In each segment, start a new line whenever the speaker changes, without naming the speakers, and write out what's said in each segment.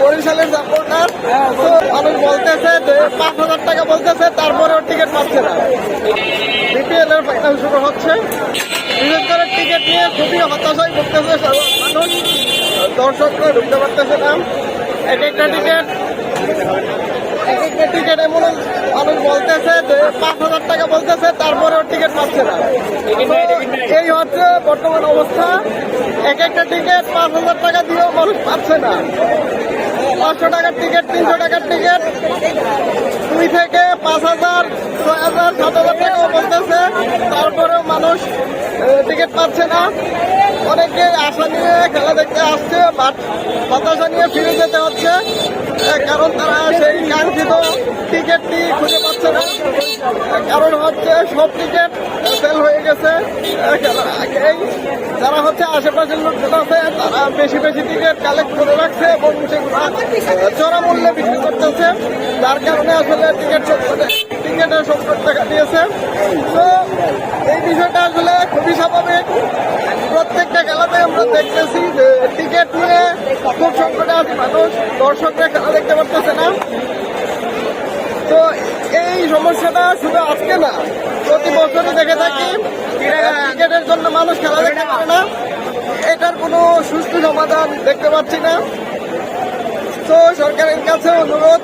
বরিশালের সাপোর্টার তো মানুষ বলতেছে পাঁচ হাজার টাকা বলতেছে তারপরেও টিকিট পাচ্ছে না। বিপিএল এর ফাইনাল শুরু হচ্ছে। বিশেষ করে টিকিট নিয়ে খুবই হতাশায় ভুগতেছে মানুষ। দর্শকরা ঢুকতে পারতেছে না। এক একটা টিকিট এক একটা টিকিট এমন মানুষ বলতেছে পাঁচ হাজার টাকা বলতেছে তারপরেও টিকিট পাচ্ছে না। হচ্ছে বর্তমান অবস্থা, এক একটা টিকিট পাঁচ হাজার টাকা দিয়েও মানুষ পাচ্ছে না। পাঁচশো টাকার টিকিট তিনশো টাকার টিকিট দুই থেকে পাঁচ হাজার, ছয় হাজার, সাত হাজার টাকাও বলতেছে তারপরেও মানুষ টিকিট পাচ্ছে না। অনেকে আশা নিয়ে খেলা দেখতে আসছে বাট হতাশা নিয়ে ফিরে যেতে হচ্ছে। কারণ তারা সেই কাঙ্ক্ষিত টিকিটটি খুঁজে পাচ্ছে না। কারণ হচ্ছে সব টিকিট সেল হয়ে গেছে। আগেই যারা হচ্ছে আশেপাশের লোকজন আছে, তারা বেশি বেশি টিকিট কালেক্ট করে রাখছে এবং সেগুলো চড়া মূল্যে বিক্রি করতেছে। যার কারণে আসলে টিকিট টিকিটের সংকট দেখা দিয়েছে। তো এই বিষয়টা আসলে খুবই স্বাভাবিক। প্রত্যেকটা খেলাতে আমরা দেখতেছি যে টিকিট নিয়ে খুব সংকটে আছে মানুষ, দর্শকরা খেলা দেখতে পারতেছে না। তো এই সমস্যাটা শুধু আজকে না বছরই দেখে থাকি। টিকিটের জন্য মানুষ খেলা দেখতে পারে না। এটার কোনো সুস্থ সমাধান দেখতে পাচ্ছি না। তো সরকারের কাছে অনুরোধ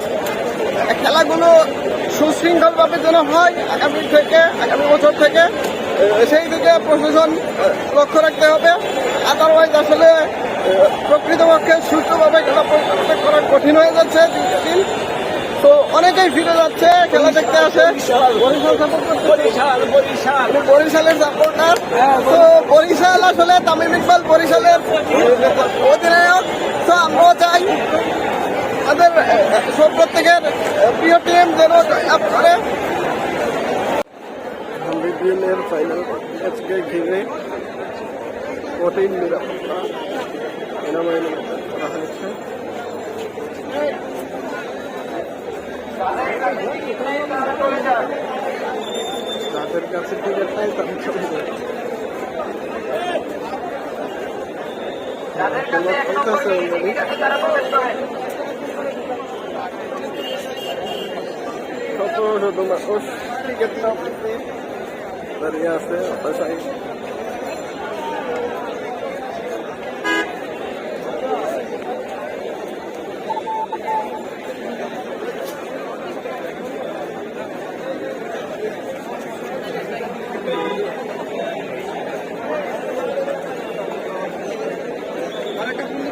খেলাগুলো সুশৃঙ্খলভাবে যেন হয় আগামী থেকে, আগামী বছর থেকে সেই দিকে প্রশাসন লক্ষ্য রাখতে হবে। আদারওয়াইজ আসলে প্রকৃতপক্ষে সুস্থভাবে খেলা পরিচালনা করা কঠিন হয়ে যাচ্ছে। অনেকেই ফিরে যাচ্ছে খেলা দেখতে আসে। বরিশাল সাপোর্ট বরিশালের সাপোর্টার তো বরিশাল। আসলে তামিম ইকবাল বরিশালের অধিনায়ক। তো আমরাও চাই আমাদের সব প্রত্যেকের প্রিয় টিম যেন করে ফাইনাল ম্যাচকে ঘিরে কঠিন নিরাপত্তা করা হয়েছে যাদের কাছে টিকিট নাই তাদের চলে যায় খেলা চলতেছে already। শত শত মানুষ টিকিট না পেতে দাঁড়িয়ে আছে হতাশায়